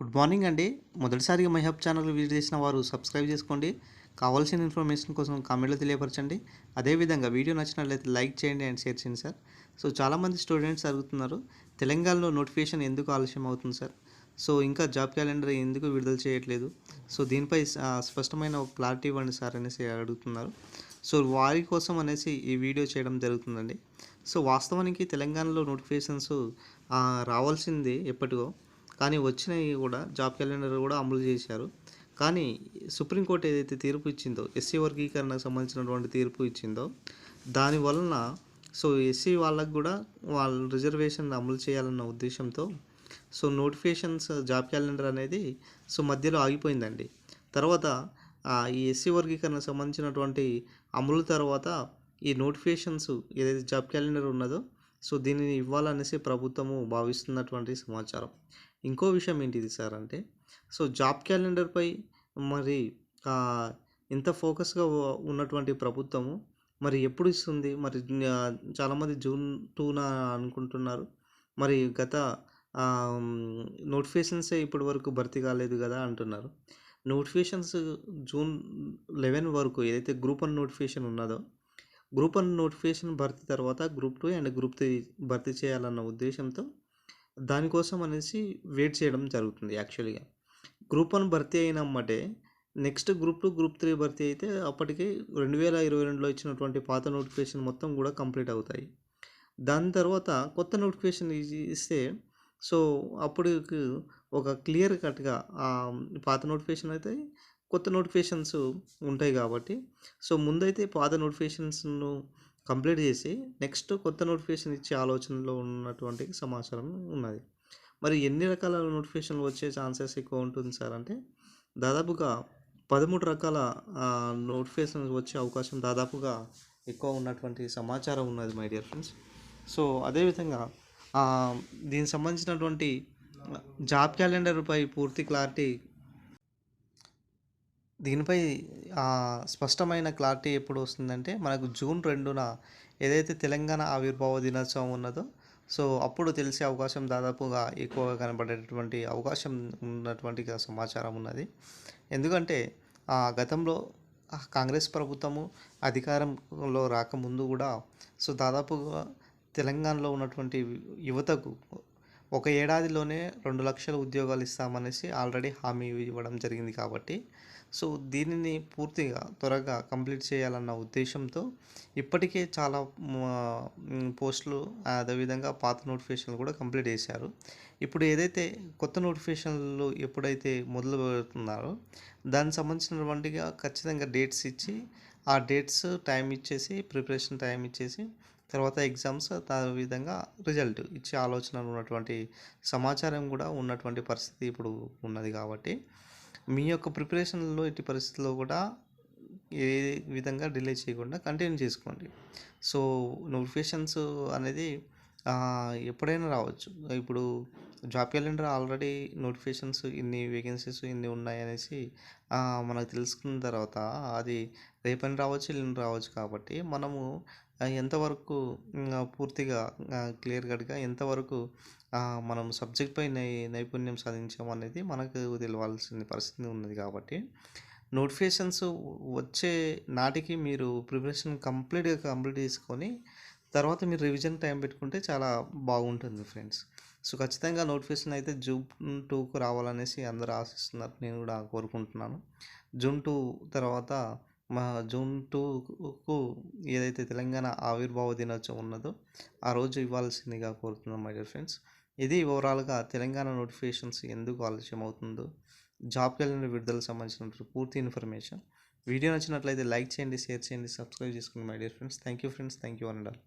Good morning అండి. మొదటిసారిగా my hub channel visit చేసిన వారు సబ్స్క్రైబ్ చేసుకోండి. కావాల్సిన ఇన్ఫర్మేషన్ కోసం కామెంట్లో తెలియపరచండి. అదేవిధంగా వీడియో నచ్చినట్లయితే లైక్ చేయండి అండ్ షేర్ చేయండి సార్. సో చాలామంది స్టూడెంట్స్ అడుగుతున్నారు తెలంగాణలో నోటిఫికేషన్ ఎందుకు ఆలస్యం అవుతుంది సార్? సో ఇంకా జాబ్ క్యాలెండర్ ఎందుకు విడుదల చేయట్లేదు? సో దీనిపై స్పష్టమైన క్లారిటీ ఇవ్వండి సార్ అనేసి అడుగుతున్నారు. సో వారి కోసం అనేసి ఈ వీడియో చేయడం జరుగుతుందండి. సో వాస్తవానికి తెలంగాణలో నోటిఫికేషన్స్ రావాల్సింది ఎప్పటికో కానీ వచ్చినవి కూడా జాబ్ క్యాలెండర్ కూడా అమలు చేశారు. కానీ సుప్రీంకోర్టు ఏదైతే తీర్పు ఇచ్చిందో ఎస్సీ వర్గీకరణకు సంబంధించినటువంటి తీర్పు ఇచ్చిందో దాని వలన సో ఎస్సీ వాళ్ళకు కూడా వాళ్ళ రిజర్వేషన్ అమలు చేయాలన్న ఉద్దేశంతో సో నోటిఫికేషన్స్ జాబ్ క్యాలెండర్ అనేది సో మధ్యలో ఆగిపోయిందండి. తర్వాత ఈ ఎస్సీ వర్గీకరణకు సంబంధించినటువంటి అమలు తర్వాత ఈ నోటిఫికేషన్స్ ఏదైతే జాబ్ క్యాలెండర్ ఉన్నదో సో దీనిని ఇవ్వాలనేసి ప్రభుత్వము భావిస్తున్నటువంటి సమాచారం. ఇంకో విషయం ఏంటిది సార్ అంటే సో జాబ్ క్యాలెండర్పై మరి ఇంత ఫోకస్గా ఉన్నటువంటి ప్రభుత్వము మరి ఎప్పుడు ఇస్తుంది? మరి చాలామంది జూన్ టూన అనుకుంటున్నారు. మరి గత నోటిఫికేషన్సే ఇప్పటి వరకు భర్తీ కాలేదు కదా అంటున్నారు. నోటిఫికేషన్స్ జూన్ లెవెన్ వరకు ఏదైతే గ్రూప్ వన్ నోటిఫికేషన్ ఉన్నదో గ్రూప్ వన్ నోటిఫికేషన్ భర్తీ తర్వాత group two and group three భర్తీ చేయాలన్న ఉద్దేశంతో దానికోసం అనేసి వెయిట్ చేయడం జరుగుతుంది యాక్చువల్గా. గ్రూప్ వన్ భర్తీ అయినమ్మటే next group two group three భర్తీ అయితే అప్పటికి రెండు వేల ఇరవై రెండులో ఇచ్చినటువంటి పాత నోటిఫికేషన్ మొత్తం కూడా కంప్లీట్ అవుతాయి. దాని తర్వాత కొత్త నోటిఫికేషన్ ఇస్తే సో అప్పుడు ఒక క్లియర్ కట్గా పాత నోటిఫికేషన్ అయితే కొత్త నోటిఫికేషన్స్ ఉంటాయి కాబట్టి సో ముందైతే పాత నోటిఫికేషన్స్ను కంప్లీట్ చేసి నెక్స్ట్ కొత్త నోటిఫికేషన్ ఇచ్చే ఆలోచనలో ఉన్నటువంటి సమాచారం ఉన్నది. మరి ఎన్ని రకాల నోటిఫికేషన్లు వచ్చే ఛాన్సెస్ ఎక్కువ ఉంటుంది సార్? అంటే దాదాపుగా పదమూడు రకాల నోటిఫికేషన్స్ వచ్చే అవకాశం దాదాపుగా ఎక్కువ ఉన్నటువంటి సమాచారం ఉన్నది మై డియర్ ఫ్రెండ్స్. సో అదేవిధంగా దీనికి సంబంధించినటువంటి జాబ్ క్యాలెండర్పై పూర్తి క్లారిటీ దీనిపై స్పష్టమైన క్లారిటీ ఎప్పుడు వస్తుందంటే మనకు జూన్ రెండున ఏదైతే తెలంగాణ ఆవిర్భావ దినోత్సవం ఉన్నదో సో అప్పుడు తెలిసే అవకాశం దాదాపుగా ఎక్కువగా కనబడేటటువంటి అవకాశం ఉన్నటువంటి సమాచారం ఉన్నది. ఎందుకంటే ఆ, గతంలో కాంగ్రెస్ ప్రభుత్వము అధికారంలో రాకముందు కూడా సో దాదాపుగా తెలంగాణలో ఉన్నటువంటి యువతకు ఒక ఏడాదిలోనే రెండు లక్షల ఉద్యోగాలు ఇస్తామనేసి ఆల్రెడీ హామీ ఇవ్వడం జరిగింది కాబట్టి. సో దీనిని పూర్తిగా త్వరగా కంప్లీట్ చేయాలన్న ఉద్దేశంతో ఇప్పటికే చాలా పోస్టులు అదేవిధంగా పాత నోటిఫికేషన్లు కూడా కంప్లీట్ చేశారు. ఇప్పుడు ఏదైతే కొత్త నోటిఫికేషన్లు ఎప్పుడైతే మొదలు పెడుతున్నారో దానికి సంబంధించినటువంటిగా ఖచ్చితంగా డేట్స్ ఇచ్చి ఆ డేట్స్ టైం ఇచ్చేసి ప్రిపరేషన్ టైం ఇచ్చేసి తర్వాత ఎగ్జామ్స్ దాని విధంగా రిజల్ట్ ఇచ్చే ఆలోచన ఉన్నటువంటి సమాచారం కూడా ఉన్నటువంటి పరిస్థితి ఇప్పుడు ఉన్నది కాబట్టి మీ యొక్క ప్రిపరేషన్లో ఇట్టి పరిస్థితుల్లో కూడా ఏ విధంగా డిలే చేయకుండా కంటిన్యూ చేసుకోండి. సో నోటిఫికేషన్స్ అనేది ఎప్పుడైనా రావచ్చు. ఇప్పుడు జాబ్ క్యాలెండర్ ఆల్రెడీ నోటిఫికేషన్స్ ఇన్ని వేకెన్సీస్ ఇన్ని ఉన్నాయి అనేసి మనకు తెలుసుకున్న తర్వాత అది రేపని రావచ్చు ఎల్లుండి రావచ్చు కాబట్టి మనము ఎంతవరకు పూర్తిగా క్లియర్ కట్గా ఎంతవరకు మనం సబ్జెక్ట్ పై నై నైపుణ్యం సాధించాం అనేది మనకు తెలియాల్సిన పరిస్థితి ఉన్నది కాబట్టి నోటిఫికేషన్స్ వచ్చే నాటికి మీరు ప్రిపరేషన్ కంప్లీట్గా కంప్లీట్ చేసుకొని తర్వాత మీరు రివిజన్ టైం పెట్టుకుంటే చాలా బాగుంటుంది ఫ్రెండ్స్ సో ఖచ్చితంగా నోటిఫికేషన్ అయితే జూన్ టూకు రావాలనేసి అందరూ ఆశిస్తున్నారు. నేను కూడా కోరుకుంటున్నాను. జూన్ టూ తర్వాత మా జూన్ టూకు ఏదైతే తెలంగాణ ఆవిర్భావ దినోత్సవం ఉన్నదో ఆ రోజు ఇవ్వాల్సిందిగా కోరుతున్నాం మై డియర్ ఫ్రెండ్స్ ఇది ఓవరాల్గా తెలంగాణ నోటిఫికేషన్స్ ఎందుకు ఆలస్యం అవుతుందో జాబ్ క్యాలెండర్ విడుదలకు సంబంధించిన పూర్తి ఇన్ఫర్మేషన్ వీడియో నచ్చినట్లయితే లైక్ చేయండి షేర్ చేయండి సబ్స్క్రైబ్ చేసుకోండి my dear friends thank you friends thank you and all